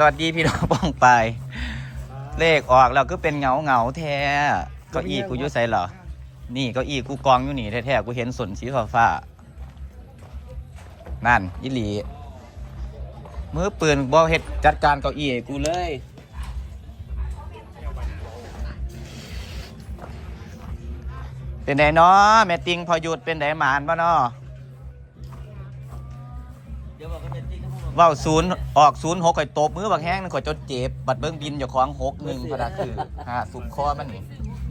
สวัสดีพี่น้องป้องไปายเลขออกแล้วก็เป็นเงาเงาๆแท้เก็อีกูอยุ่ใส่เหรอ นี่เก็อีกูกองอยู่นี่แท้ๆกูเห็นสนสีฟ้าฟ้าๆนั่นยิหลีมือปืนบอเฮ็ดจัดการเก้าอี้ให้กูเลย เป็นไดเนาะแม่ติงพอหยุดเป็นไดหมานบ่เนาะ เว้าศูนย์ออกศูนย์หกข่อยตบมือบักแห้งนึงข่อยจดเจ็บ บัดเบิ้งบินอยู่ของหกหนึ่งพะนะคือฮะสุดคอมันนี่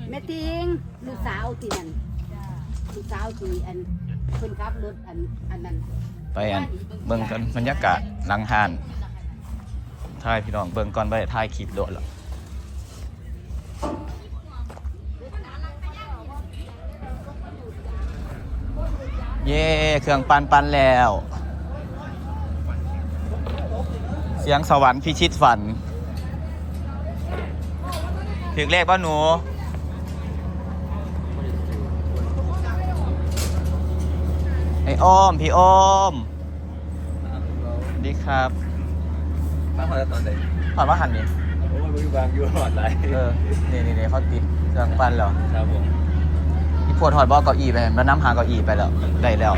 แม่ติงลูกสาวที่นั่นลูกสาวที่อันเพิ่นขับรถอันอันนั้นไปอันเบิ้งกันบรรยากาศหลังห้านถ่ายพี่น้องเบิ้งก่อนไปถ่ายคลิปโดดหรอเย่เครื่องปันปันแล้ว เสียงสวรรค์พิชิตฝัน ถึงเลขป่ะหนู ไอ้อ้อม พี่อ้อมสวัสดีครับมาพอแล้วตอนไหนผ่านว่าหันนี่โอ้ยมึงบางอยู่หอดไรเออ นี่นี่นี่เขาติดเครื่องปั้นแล้วครับผมพี่พวดถอดบอกเก้าอี้ไปแล้วน้ำหาเก้าอี้ไปแล้ว ได้แล้ว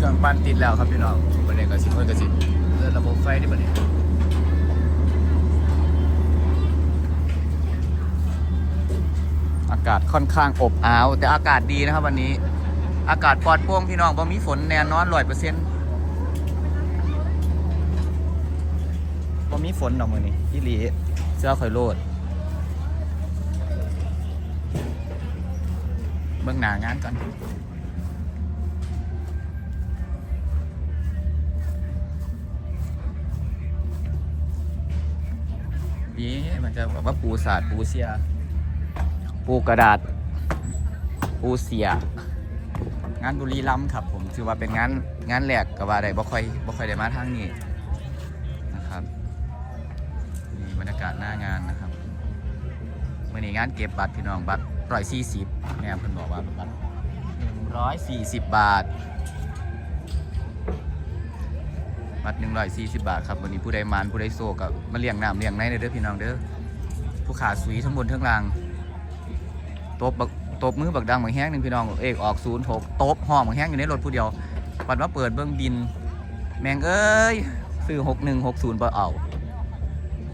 เครื่องปั้นติดแล้วครับพี่น้องประเด็นกระสิบเพิ่นกระสิบเรื่องระบบไฟนี่ประเด็นอากาศค่อนข้างอบอ้าวแต่อากาศดีนะครับวันนี้ อากาศปลอดโปร่งพี่น้องบ่มีฝนแน่นอนร้อยเปอร์เซ็นต์บ่มีฝนดอกมือนี้ยี่หลีเสื้อข่อยโลดเบิ่งหน้างานก่อน นี่มันจะแบบว่าปูสาดปูเสีย ปูกระดาษ ปูเสีย งานบุรีรัมย์ครับ ผมถือว่าเป็นงานงานแหลกกับว่าได้บ่ค่อยบ่ค่อยได้มาทางนี้นะครับนี่บรรยากาศหน้างานนะครับเมื่อนี้งานเก็บบัตรพี่น้องบัตรร้อยสี่สิบแม่เพิ่นบอกว่าบัตรหนึ่งร้อยสี่สิบบาท บัตรหนึ่งร้อยสี่สิบบาทครับวันนี้ผู้ใดมานผู้ใดโซกับมาเลี้ยงน้ำเลี้ยงในเด้อพี่น้องเด้อผู้ขาสุยทั้งบนทั้งล่างตบบักตบมือบักดังบักแห้งหนึ่งพี่น้องเอกออกศูนย์หกตบห้องบักแห้งอยู่ในรถผู้เดียวปัดว่าเปิดเบื้องบิน แมงเอ้ยซื้อหกหนึ่งหกศูนย์ไปเอา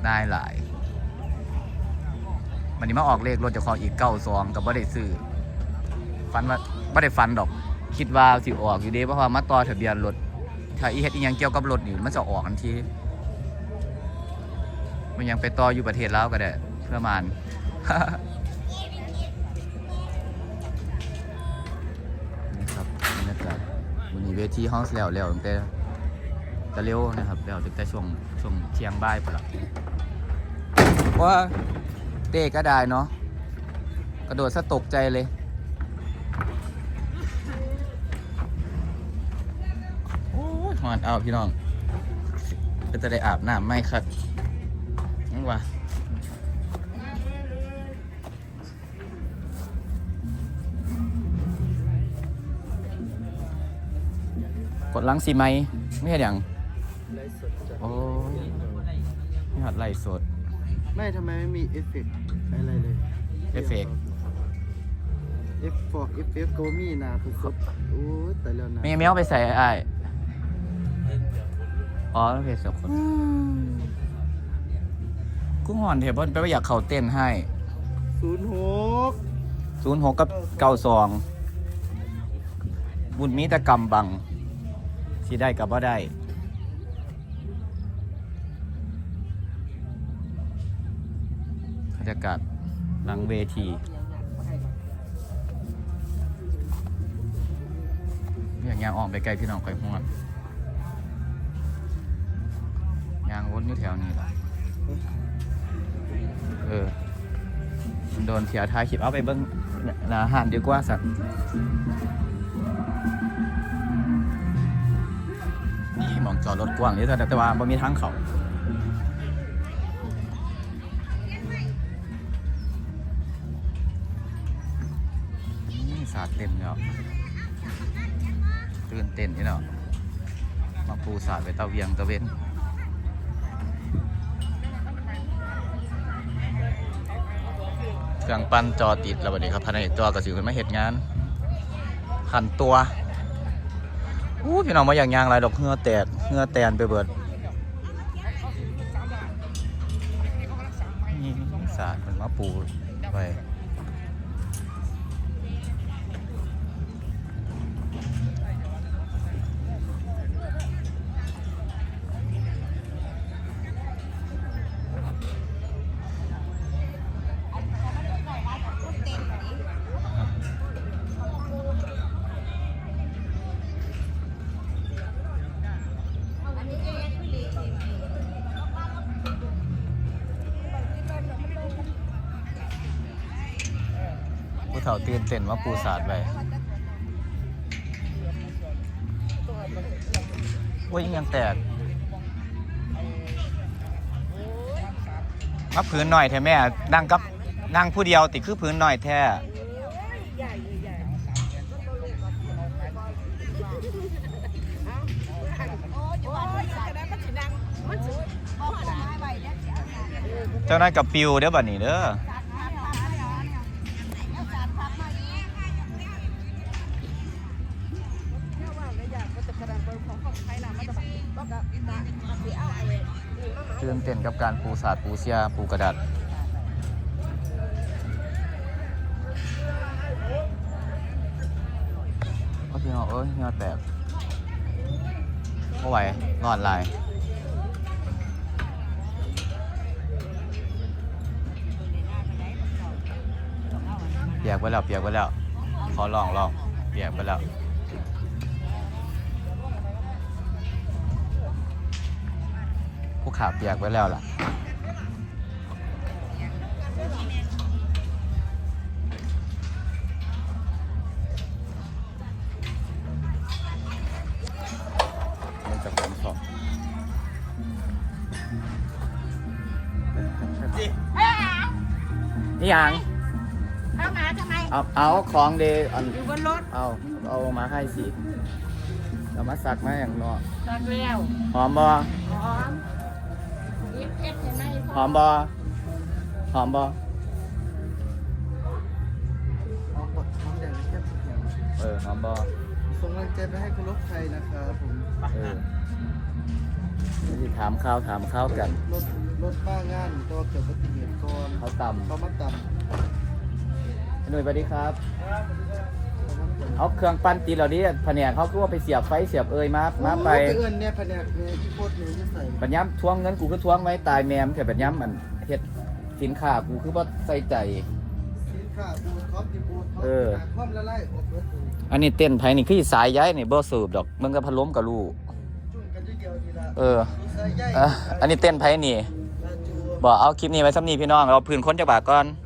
ได้หลายวันนี้มาออกเลขรถจะขออีกเก้าซองกับบ่ได้ซื้อฟันว่าบ่ได้ฟันดอก คิดว่าสิออกอยู่เด้เพราะว่ามาต่อทะเบียนรถ ถ้าอีเฮ็ดอีหยังเกี่ยวกับรถนี่มันจะออกทันที มันยังไปต่ออยู่ประเทศลาวก็ได้เพื่อมานนี่ครับบรรยากาศวันนี้เวทีห้องแล้วแล้วตั้งแต่จะเร็วนะครับแล้วตั้งแต่ช่วงช่วงเที่ยงบ่ายไปละว่าเตะก็ได้เนาะกระโดดซะตกใจเลย โอ้ยหอนเอาพี่น้องก็จะได้อาบน้ำไหมครับนั่งวะกดลังสีไหมไม่ใช่อย่างไลฟ์สดจ้ะโอ้ยไม่หัดไล่สด ไม่ทำไมไม่มีเอฟเฟกต์อะไรเลย เอฟเฟกต์เอฟฟอกเอฟเฟกต์ก็มีนะคือสดโอ้ยแต่แล้วนะไม่ไม่เอาไปใส่ไอ้ายอ๋อโอเคสองคนกูหอนเทบอนไปว่าอยากเขาเต้นให้ศูนย์หกศูนย์หกกับเก้าสองบุญมีแต่กำบังสิได้กับว่าได้บรรยากาศหลังเวทีอย่างยางออกไปไกลพี่น้องไปห้วนยางวน อยู่แถวนี้แหละเออมันโดนเสียท้ายคลิปเอาไปเบิ้งนาอาหารดีกว่าสัตว์นี่มองจอดรถกว้างนี่แต่แต่ว่าบ่มีทางเขาสาดเต็มแล้วตื่นเต้นนี่เนาะมาปูสาดไปเตาเวียงตะเวน เครื่องปั้นจอติดแล้วบัดนี้ครับภายในจอกระสิขึ้นมาเห็ดงานหันตัวอู้พี่น้องมาอย่างยางไรดอกเหงือแตกเหงือแตนไปเบิดนี่สาดมันมาปูไป ผู้เฒ่าตื่นเต้นว่าปูสาดไปโอ้ยยังแตกมาพื้นหน่อยแท้แม่ นั่งกับนั่งผู้เดียวติคือพื้นหน่อยแท้เจ้านั่นกับปิวเด้อบัดนี้เด้อ ตื่นเต้นกับการปูสาดปูเสียปูกระดาษโอ้พี่น้องเอ้ยเหงาแตกไม่ไหวนอนลายเปียกไปแล้วเปียกไปแล้ว ขอลองลองเปียกไปแล้ว ขาเปียกไว้แล้วล่ะมันจะขนของนี่ยังเข้ามาทำไม เอาเอาของเดอันอยู่บนรถ เอาเอามาให้สิเอามาสักมาอย่างเนอตักแล้ว หอมบอหอม ยิบเอ็ดเห็นไหมหอมบอหอมบอเอาปดน้ำแดงแค่ทุกอย่างเออหอมบอส่งกำลังใจไปให้คุณรถไทยนะครับผมเออนี่ถามข้าวถามข้าวกัน รถรถบ้างานตัวเกิดอุบัติเหตุก่อนเขาต่ำเขามาต่ำหน่วยสวัสดีครับ เขามาต่ำเอาเครื่องปั้นตีเหล่านี้แผนกเขาคือว่าไปเสียบไฟเสียบเอยมามาไปโอ้ยเอินเนี่ยแผนกเนี่ยที่โคตรหนูจะใส่ปัญญามทวงเงินกูคือทวงไว้ตายแมมแต่ปัญญามมันเฮ็ดสินค้ากูคือว่าใส่ใจ สินค้าบูท็อปดีบูท็อปเออหาความละลายออกเบิดเลยอันนี้เต้นไผนี่คือสายย้ายนี่บ่สืบดอกมึงก็พัดล้มกับลูกจุ่มกันเดียวๆทีละเออมีสายใยเอออันนี้เต้นไผนี่ลาจูบอกเอาคลิปนี้ไว้ซ้ำนี้พี่น้องเราพื้นค้นจากบากก่อนเ